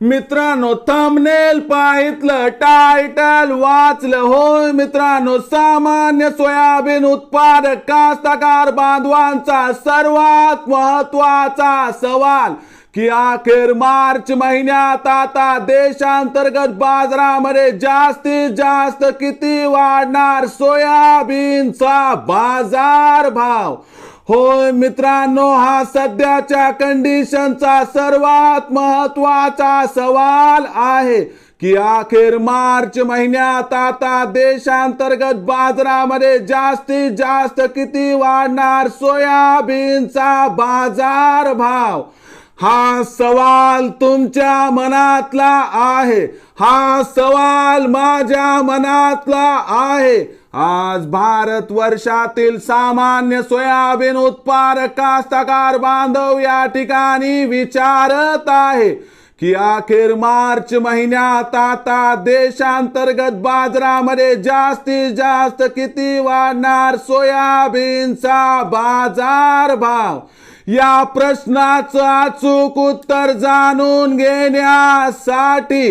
मित्रांनो thumbnail पाहितलं title वाचलं. होय मित्रांनो सामान्य सोयाबीन उत्पादक कास्तकार बांधवांचा सर्वात महत्त्वाचा सवाल की अखेर मार्च महिन्यात आता देशांतर्गत बाजारामध्ये जास्तीत जास्त किती वाढणार सोयाबीनचा बाजार भाव? होय मित्रांनो हा सध्याच्या कंडिशनचा सर्वात महत्त्वाचा सवाल आहे की अखेर मार्च महिन्यात आता देशांतर्गत बाजारामध्ये जास्तीत जास्त किती वाढणार सोयाबीनचा बाजार भाव? हा सवाल तुमच्या मनातला आहे. हा सवाल माझ्या मनातला आहे. आज भारत वर्षातील सामान्य सोयाबीन उत्पादक कास्तकार बांधव या ठिकाणी विचारत आहे की अखेर मार्च महिन्यात आता देशांतर्गत बाजारामध्ये जास्तीत जास्त किती वाढणार सोयाबीनचा बाजार भाव? या प्रश्नाचं अचूक उत्तर जाणून घेण्यासाठी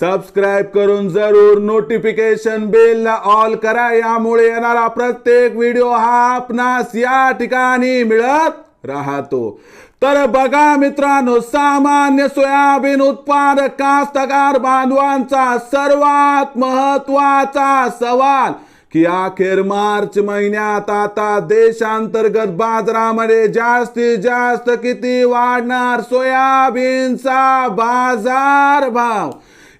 सबस्क्राईब करून जरूर नोटिफिकेशन बेलला ऑल करा. यामुळे येणारा प्रत्येक व्हिडिओ हा आपणास या ठिकाणी मिळत राहतो. तर बघा मित्रांनो सामान्य सोयाबीन उत्पादक कास्तकार बांधवांचा सर्वात महत्त्वाचा सवाल की अखेर मार्च महिन्यात आता देशांतर्गत बाजारामध्ये जास्तीत जास्त किती वाढणार सोयाबीनचा बाजार भाव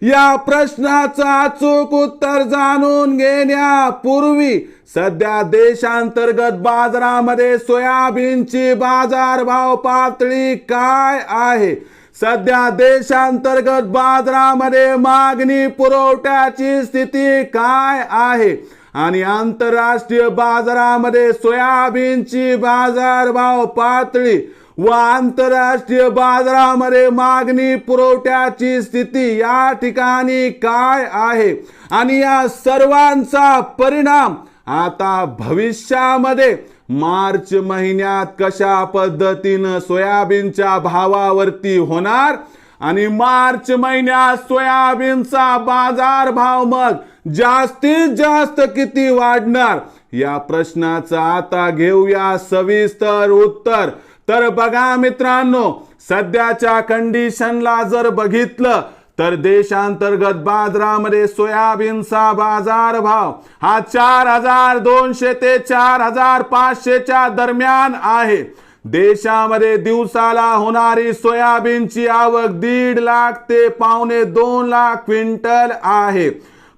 या प्रश्नाचं अचूक उत्तर जाणून घेण्यापूर्वी सध्या देशांतर्गत बाजारामध्ये सोयाबीनची बाजारभाव पातळी काय आहे? सध्या देशांतर्गत बाजारामध्ये मागणी पुरवठ्याची स्थिती काय आहे? आणि आंतरराष्ट्रीय बाजारामध्ये सोयाबीनची बाजारभाव पातळी व आंतरराष्ट्रीय बाजारामध्ये मागणी पुरवठ्याची स्थिती या ठिकाणी काय आहे? आणि या सर्वांचा परिणाम आता भविष्यामध्ये मार्च महिन्यात कशा पद्धतीनं सोयाबीनच्या भावावरती होणार? आणि मार्च महिन्यात सोयाबीनचा बाजार भाव मग जास्तीत जास्त किती वाढणार? या प्रश्नाचं आता घेऊया सविस्तर उत्तर. तर बघा मित्रांनो सध्याच्या कंडिशनला जर बघितलं तर देशांतर्गत बाजारामध्ये सोयाबीनचा बाजार भाव हा चार हजार दोनशे ते चार हजार पाचशेच्या दरम्यान आहे. देशामध्ये दिवसाला होणारी सोयाबीनची आवक दीड लाख ते पावणे दोन लाख क्विंटल आहे.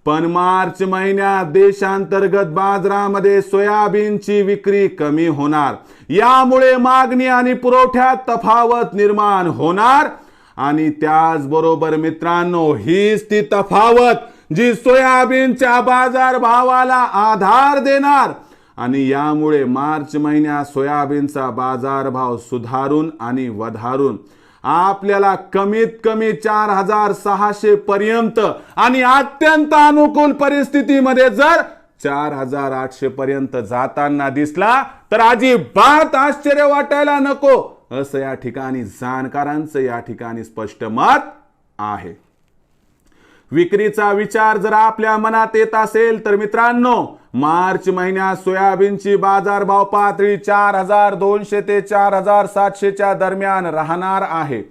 पण मार्च महिन्यात देशांतर्गत बाजारामध्ये सोयाबीनची विक्री कमी होणार. यामुळे मागणी आणि पुरवठ्यात तफावत निर्माण होणार. आणि त्याचबरोबर मित्रांनो हीच ती तफावत जी सोयाबीनच्या बाजार भावाला आधार देणार. आणि यामुळे मार्च महिन्यात सोयाबीनचा बाजारभाव सुधारून आणि वधारून आपल्याला कमीत कमी चार हजार सहाशे पर्यंत आणि अत्यंत अनुकूल परिस्थितीमध्ये जर चार हजार आठशे पर्यंत जाताना दिसला तर अजिबात आश्चर्य वाटायला नको. असं या ठिकाणी जाणकारांचं या ठिकाणी स्पष्ट मत आहे. विक्रीचा विचार जर आपल्या मनात येत असेल तर मित्रांनो मार्च महिन्यात सोयाबीनची बाजारभाव पातळी चार हजार दोनशे ते चार हजार सातशेच्या दरम्यान राहणार आहे.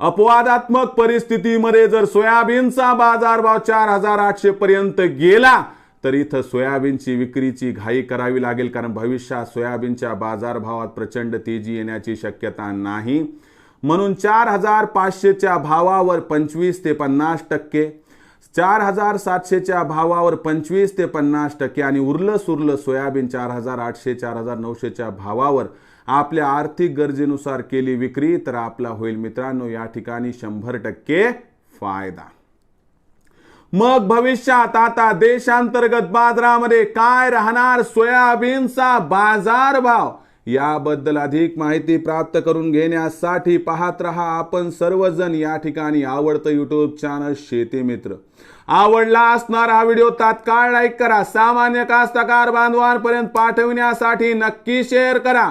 अपवादात्मक परिस्थितीमध्ये जर सोयाबीनचा बाजारभाव चार हजार आठशे पर्यंत गेला तर इथं सोयाबीनची विक्रीची घाई करावी लागेल कारण भविष्यात सोयाबीनच्या बाजारभावात प्रचंड तेजी येण्याची शक्यता नाही. म्हणून चार हजार पाचशेच्या भावावर पंचवीस ते पन्नास टक्के चार हजार सातशेच्या भावावर पंचवीस ते पन्नास टक्के आणि उरलं सुरलं सोयाबीन चार हजार आठशे चार हजार नऊशेच्या भावावर आपल्या आर्थिक गरजेनुसार केली विक्री तर आपला होईल मित्रांनो या ठिकाणी शंभर टक्के फायदा. मग भविष्यात आता देशांतर्गत बाजारामध्ये काय राहणार? सोयाबीनचा बाजारभाव याबद्दल अधिक माहिती प्राप्त करून घेण्यासाठी पाहत रहा आपण सर्वजण या ठिकाणी आवडतं युट्यूब चॅनल शेती मित्र. आवडला असणार हा व्हिडिओ तात्काळ लाईक करा. सामान्य कास्तकार बांधवांपर्यंत पाठवण्यासाठी नक्की शेअर करा.